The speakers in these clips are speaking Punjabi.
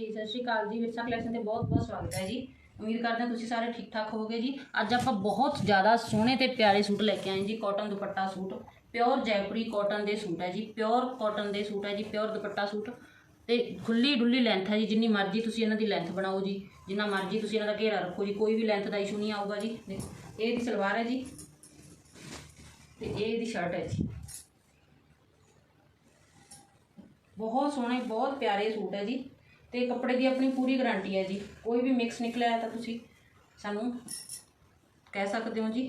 ਜੀ ਸਤਿ ਸ਼੍ਰੀ ਅਕਾਲ ਜੀ ਵਿਰਸਾ ਕਲੈਕਸ਼ਨ ਤੇ ਬਹੁਤ ਬਹੁਤ ਸਵਾਗਤ ਹੈ ਜੀ। ਉਮੀਦ ਕਰਦੇ ਹਾਂ ਤੁਸੀਂ ਸਾਰੇ ਠੀਕ ਠਾਕ ਹੋਵੋਗੇ ਜੀ। ਅੱਜ ਆਪਾਂ ਬਹੁਤ ਜ਼ਿਆਦਾ ਸੋਹਣੇ ਤੇ ਪਿਆਰੇ ਸੂਟ ਲੈ ਕੇ ਆਏ ਜੀ cotton dupatta suit. Pure Jaipuri cotton ਦੇ ਸੂਟ ਹੈ ਜੀ ਪਿਓਰ ਕਾਟਨ ਦੇ ਸੂਟ ਹੈ ਜੀ ਪਿਓਰ ਦੁਪੱਟਾ ਸੂਟ। ਤੇ ਖੁੱਲੀ ਡੁੱਲੀ ਲੈਂਥ ਹੈ ਜੀ ਜਿੰਨੀ ਮਰਜ਼ੀ ਤੁਸੀਂ ਇਹਨਾਂ ਦੀ ਲੈਂਥ ਬਣਾਓ ਜੀ ਜਿੰਨਾ ਮਰਜ਼ੀ ਤੁਸੀਂ ਇਹਨਾਂ ਦਾ ਘੇਰਾ ਰੱਖੋ ਜੀ ਕੋਈ ਵੀ ਲੈਂਥ ਦਾ ਇਸ਼ੂ ਨਹੀਂ ਆਊਗਾ ਜੀ। ਦੇਖੋ, ਇਹ ਦੀ ਸਲਵਾਰ ਹੈ ਜੀ ਤੇ ਇਹ ਇਹਦੀ ਸ਼ਰਟ ਹੈ ਜੀ। ਬਹੁਤ ਸੋਹਣੇ ਬਹੁਤ ਪਿਆਰੇ ਸੂਟ ਹੈ ਜੀ। ਤੇ ਕੱਪੜੇ ਦੀ ਆਪਣੀ ਪੂਰੀ ਗਾਰੰਟੀ ਹੈ ਜੀ। ਕੋਈ ਵੀ ਮਿਕਸ ਨਿਕਲਿਆ ਤਾਂ ਤੁਸੀਂ ਸਾਨੂੰ ਕਹਿ ਸਕਦੇ ਹੋ ਜੀ।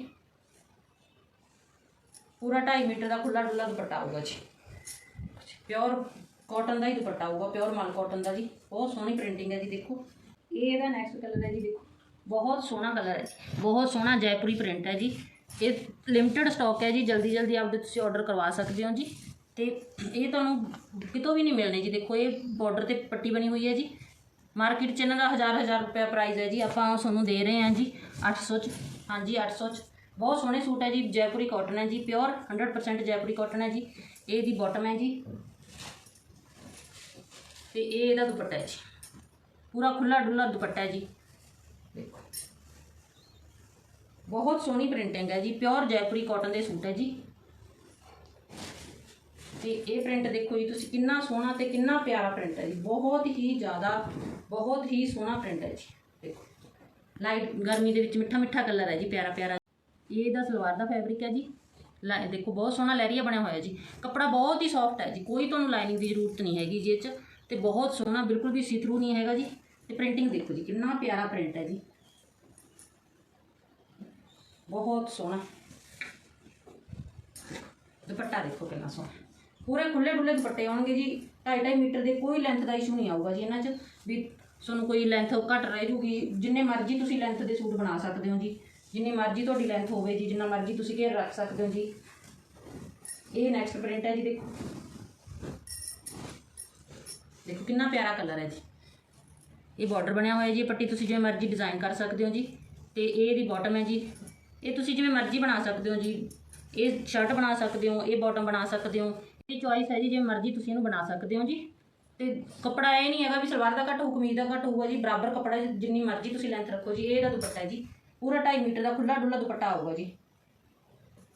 ਪੂਰਾ 2.5 ਮੀਟਰ ਦਾ ਖੁੱਲਾ ਡੁੱਲਾ ਦੁਪੱਟਾ ਆਊਗਾ ਜੀ। ਪਿਓਰ ਕਾਟਨ ਦਾ ਹੀ ਦੁਪੱਟਾ ਆਊਗਾ ਪਿਓਰ ਮਲ ਕਾਟਨ ਦਾ ਜੀ। ਬਹੁਤ ਸੋਹਣੀ ਪ੍ਰਿੰਟਿੰਗ ਹੈ ਜੀ, ਦੇਖੋ। ਇਹ ਇਹਦਾ ਨੈਕਸਟ ਕਲਰ ਹੈ ਜੀ, ਦੇਖੋ। ਬਹੁਤ ਸੋਹਣਾ ਕਲਰ ਹੈ। ਜੀ ਬਹੁਤ ਸੋਹਣਾ ਜੈਪੁਰੀ ਪ੍ਰਿੰਟ ਹੈ ਜੀ। ਇਹ ਲਿਮਟਿਡ ਸਟਾਕ ਹੈ ਜੀ ਜਲਦੀ ਜਲਦੀ ਆਪਦੇ ਤੁਸੀਂ ਆਰਡਰ ਕਰਵਾ ਸਕਦੇ ਹੋ ਜੀ। ਤੇ ਇਹ ਤੁਹਾਨੂੰ ਕਿਤੋਂ ਵੀ ਨਹੀਂ ਮਿਲਣੇ ਜੀ। ਦੇਖੋ, ਇਹ ਬਾਰਡਰ ਤੇ ਪੱਟੀ ਬਣੀ ਹੋਈ ਹੈ ਜੀ। ਮਾਰਕੀਟ 'ਚ ਇਹਨਾਂ ਦਾ ਹਜ਼ਾਰ ਹਜ਼ਾਰ ਰੁਪਏ ਪ੍ਰਾਈਸ ਹੈ ਜੀ। ਆਪਾਂ ਤੁਹਾਨੂੰ ਦੇ ਰਹੇ ਹਾਂ ਜੀ 800 ਚ। ਹਾਂਜੀ 800 ਚ। ਬਹੁਤ ਸੋਹਣੇ ਸੂਟ ਹੈ ਜੀ। ਜੈਪੁਰੀ ਕਾਟਨ ਹੈ ਜੀ ਪਿਓਰ 100% ਜੈਪੁਰੀ ਕਾਟਨ ਹੈ ਜੀ। ਇਹ ਦੀ ਬਾਟਮ ਹੈ ਜੀ। ਤੇ ਇਹ ਇਹਦਾ ਦੁਪੱਟਾ ਹੈ ਜੀ। ਪੂਰਾ ਖੁੱਲਾ ਡੁੱਲਾ ਦੁਪੱਟਾ ਹੈ ਜੀ। ਦੇਖੋ। ਬਹੁਤ ਸੋਹਣੀ ਪ੍ਰਿੰਟਿੰਗ ਹੈ ਜੀ। ਪਿਓਰ ਜੈਪੁਰੀ ਕਾਟਨ ਦੇ ਸੂਟ ਹੈ ਜੀ। ਤੇ ਇਹ ਪ੍ਰਿੰਟ ਦੇਖੋ ਜੀ, ਤੁਸੀਂ ਕਿੰਨਾ ਸੋਹਣਾ ਤੇ ਕਿੰਨਾ ਪਿਆਰਾ ਪ੍ਰਿੰਟ ਹੈ ਜੀ। ਬਹੁਤ ਹੀ ਜ਼ਿਆਦਾ, ਬਹੁਤ ਹੀ ਸੋਹਣਾ ਪ੍ਰਿੰਟ ਹੈ ਜੀ। ਦੇਖੋ ਲਾਈਟ ਗਰਮੀ ਦੇ ਵਿੱਚ ਮਿੱਠਾ ਮਿੱਠਾ ਕਲਰ ਹੈ ਜੀ, ਪਿਆਰਾ ਪਿਆਰਾ। ਇਹ ਇਹਦਾ ਸਲਵਾਰ ਦਾ ਫੈਬਰਿਕ ਹੈ ਜੀ। ਲਾ- ਦੇਖੋ, ਬਹੁਤ ਸੋਹਣਾ ਲਹਿਰੀਆ ਬਣਿਆ ਹੋਇਆ ਜੀ। ਕੱਪੜਾ ਬਹੁਤ ਹੀ ਸੌਫਟ ਹੈ ਜੀ। ਕੋਈ ਤੁਹਾਨੂੰ ਲਾਈਨਿੰਗ ਦੀ ਜ਼ਰੂਰਤ ਨਹੀਂ ਹੈਗੀ ਜੀ ਇਹ 'ਚ। ਤੇ ਬਹੁਤ ਸੋਹਣਾ, ਬਿਲਕੁਲ ਵੀ ਸੀ ਥਰੂ ਨਹੀਂ ਹੈਗਾ ਜੀ। ਤੇ ਪ੍ਰਿੰਟਿੰਗ ਦੇਖੋ ਜੀ, ਕਿੰਨਾ ਪਿਆਰਾ ਪ੍ਰਿੰਟ ਹੈ ਜੀ। ਬਹੁਤ ਸੋਹਣਾ। ਦੁਪੱਟਾ ਦੇਖੋ ਕਿੰਨਾ ਸੋਹਣਾ। ਪੂਰੇ ਖੁੱਲੇ ਡੁੱਲੇ ਦੁਪੱਟੇ ਆਉਣਗੇ ਜੀ 2.5 ਮੀਟਰ ਦੇ ਕੋਈ ਲੈਂਥ ਦਾ ਇਸ਼ੂ ਨਹੀਂ ਆਊਗਾ ਜੀ ਇਹਨਾਂ 'ਚ ਵੀ ਤੁਹਾਨੂੰ ਕੋਈ ਲੈਂਥ ਘੱਟ ਰਹਿ ਜੂਗੀ, ਜਿੰਨੇ ਮਰਜ਼ੀ ਤੁਸੀਂ ਲੈਂਥ ਦੇ ਸੂਟ ਬਣਾ ਸਕਦੇ ਹੋ ਜੀ, ਜਿੰਨੀ ਮਰਜ਼ੀ ਤੁਹਾਡੀ ਲੈਂਥ ਹੋਵੇ ਜੀ, ਜਿੰਨਾ ਮਰਜ਼ੀ ਤੁਸੀਂ ਘੇਰ ਰੱਖ ਸਕਦੇ ਹੋ ਜੀ। ਇਹ ਨੈਕਸਟ ਪ੍ਰਿੰਟ ਹੈ ਜੀ, ਦੇਖੋ। ਦੇਖੋ ਕਿੰਨਾ ਪਿਆਰਾ ਕਲਰ ਹੈ ਜੀ। ਇਹ ਬਾਰਡਰ ਬਣਿਆ ਹੋਇਆ ਜੀ ਪੱਟੀ ਤੁਸੀਂ ਜਿਵੇਂ ਮਰਜ਼ੀ ਡਿਜ਼ਾਈਨ ਕਰ ਸਕਦੇ ਹੋ ਜੀ, ਤੇ ਇਹ ਇਹਦੀ ਬਾਟਮ ਹੈ ਜੀ। ਇਹ ਤੁਸੀਂ ਜਿਵੇਂ ਮਰਜ਼ੀ ਬਣਾ ਸਕਦੇ ਹੋ ਜੀ, ਇਹ ਸ਼ਰਟ ਬਣਾ ਸਕਦੇ ਹੋ, ਇਹ ਬਾਟਮ ਬਣਾ ਸਕਦੇ ਹੋ ਇਹ ਚੋਇਸ ਹੈ ਜੀ ਜਿਵੇਂ ਮਰਜ਼ੀ ਤੁਸੀਂ ਇਹਨੂੰ ਬਣਾ ਸਕਦੇ ਹੋ ਜੀ। ਤੇ ਕੱਪੜਾ ਇਹ ਨਹੀਂ ਹੈਗਾ ਵੀ ਸਲਵਾਰ ਦਾ ਘੱਟ ਹੋਊ, ਕਮੀਜ਼ ਦਾ ਘੱਟ ਹੋਊਗਾ ਜੀ, ਬਰਾਬਰ ਕੱਪੜਾ ਜਿੰਨੀ ਮਰਜ਼ੀ ਤੁਸੀਂ ਲੈਂਥ ਰੱਖੋ ਜੀ ਇਹਦਾ ਦੁਪੱਟਾ ਹੈ ਜੀ। ਪੂਰਾ 2.5 ਮੀਟਰ ਦਾ ਖੁੱਲਾ ਡੁੱਲਾ ਦੁਪੱਟਾ ਆਊਗਾ ਜੀ।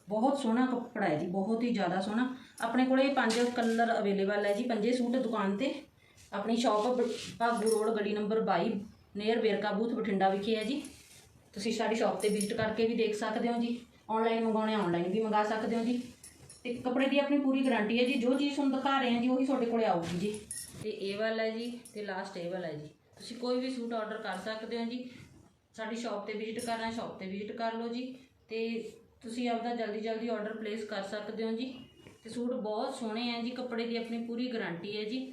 ਬਹੁਤ ਸੋਹਣਾ ਕੱਪੜਾ ਹੈ ਜੀ, ਬਹੁਤ ਹੀ ਜ਼ਿਆਦਾ ਸੋਹਣਾ। ਆਪਣੇ ਕੋਲੇ ਪੰਜ ਕਲਰ ਅਵੇਲੇਬਲ ਹੈ ਜੀ, ਪੰਜੇ ਸੂਟ ਦੁਕਾਨ ਤੇ। ਆਪਣੀ ਸ਼ਾਪ ਭਾਗੂ ਰੋਡ, ਗਲੀ number 22 near Verka booth, Bathinda ਵਿਖੇ ਹੈ ਜੀ। ਤੁਸੀਂ ਸਾਡੀ ਸ਼ਾਪ ਤੇ ਵਿਜ਼ਿਟ ਕਰਕੇ ਵੀ ਦੇਖ ਸਕਦੇ ਹੋ ਜੀ। ਆਨਲਾਈਨ ਮੰਗਾਉਣੇ ਆਨਲਾਈਨ ਵੀ ਮੰਗਾ ਸਕਦੇ ਹੋ ਜੀ। ਤੇ ਕੱਪੜੇ ਦੀ ਆਪਣੀ ਪੂਰੀ ਗਾਰੰਟੀ ਹੈ ਜੀ, ਜੋ ਚੀਜ਼ ਤੁਹਾਨੂੰ ਦਿਖਾ ਰਹੇ ਹਾਂ ਜੀ, ਉਹੀ ਤੁਹਾਡੇ ਕੋਲੇ ਆਊਗੀ ਜੀ। ਤੇ ਇਹ ਵਾਲਾ ਹੈ ਜੀ, ਤੇ ਲਾਸਟ ਇਹ ਵਾਲਾ ਹੈ ਜੀ। ਤੁਸੀਂ ਕੋਈ ਵੀ ਸੂਟ ਆਰਡਰ ਕਰ ਸਕਦੇ ਹੋ ਜੀ। ਸਾਡੀ ਸ਼ਾਪ ਤੇ ਵਿਜ਼ਿਟ ਕਰਨਾ ਸ਼ਾਪ ਤੇ ਵਿਜ਼ਿਟ ਕਰ ਲਓ ਜੀ। ਤੇ ਤੁਸੀਂ ਆਪਦਾ ਜਲਦੀ ਜਲਦੀ ਆਰਡਰ ਪਲੇਸ ਕਰ ਸਕਦੇ ਹੋ ਜੀ। ਤੇ ਸੂਟ ਬਹੁਤ ਸੋਹਣੇ ਹੈ ਜੀ, ਕੱਪੜੇ ਦੀ ਆਪਣੀ ਪੂਰੀ ਗਾਰੰਟੀ ਹੈ ਜੀ।